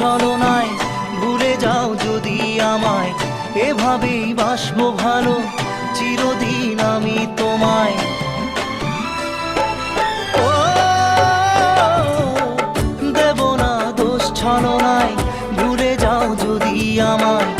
ছলনায় ভুলে যাও যদি আমায়। এভাবেই বাসবো ভালো, চিরদিন আমি তোমায়। দেব না দোষ ছলনায়, ভুলে যাও যদি আমায়।